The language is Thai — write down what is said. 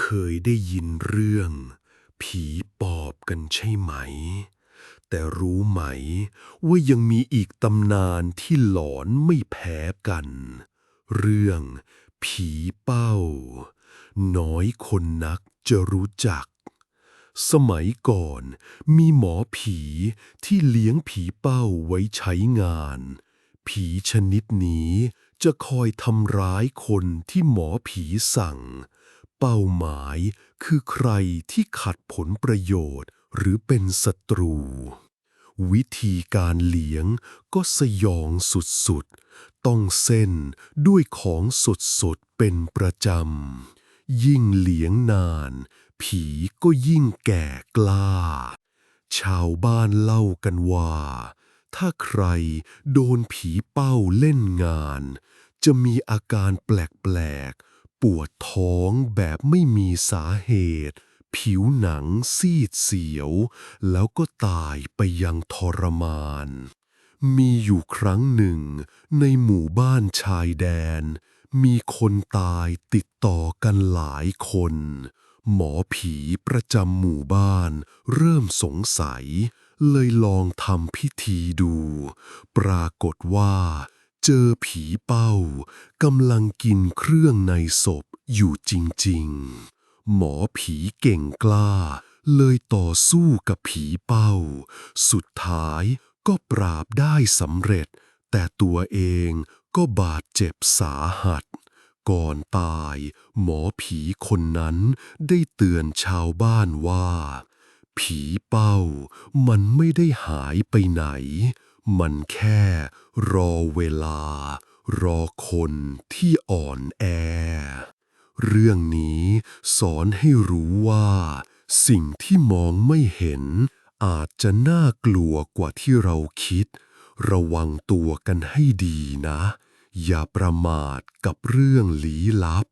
เคยได้ยินเรื่อง ผีปอบกันใช่ไหม แต่รู้ไหมว่ายังมีอีกตำนานที่หลอนไม่แพ้กัน เรื่อง ผีเป้า น้อยคนนักจะรู้จัก สมัยก่อนมีหมอผีที่เลี้ยงผีเป้าไว้ใช้งาน ผีชนิดนี้จะคอยทำร้ายคนที่หมอผีสั่ง เป้าหมายคือใครที่ขัดผลประโยชน์ หรือเป็นศัตรู วิธีการเลี้ยงก็สยองสุดๆ ต้องเส้นด้วยของสดๆ เป็นประจำ ยิ่งเลี้ยงนาน ผีก็ยิ่งแก่กล้า ชาวบ้านเล่ากันว่า ถ้าใครโดนผีเป้าเล่นงาน จะมีอาการแปลกๆ ปวดท้องแบบไม่มีสาเหตุ ผิวหนังซีดเสียว แล้วก็ตายไปอยังทรมาน มีอยู่ครั้งหนึ่ง ในหมู่บ้านชายแดน มีคนตายติดต่อกันหลายคน หมอผีประจำหมู่บ้านเริ่มสงสัย เลยลองทำพิธีดู ปรากฏว่า เจอผีเป้ากำลังกินเครื่องในศพอยู่จริงๆ หมอผีเก่งกล้า เลยต่อสู้กับผีเป้า สุดท้ายก็ปราบได้สำเร็จ แต่ตัวเองก็บาดเจ็บสาหัส ก่อนตาย หมอผีคนนั้นได้เตือนชาวบ้านว่า ผีเป้ามันไม่ได้หายไปไหน มันแค่รอเวลา รอคนที่อ่อนแอ เรื่องนี้สอนให้รู้ว่า สิ่งที่มองไม่เห็น อาจจะน่ากลัวกว่าที่เราคิด ระวังตัวกันให้ดีนะ อย่าประมาทกับเรื่องลี้ลับ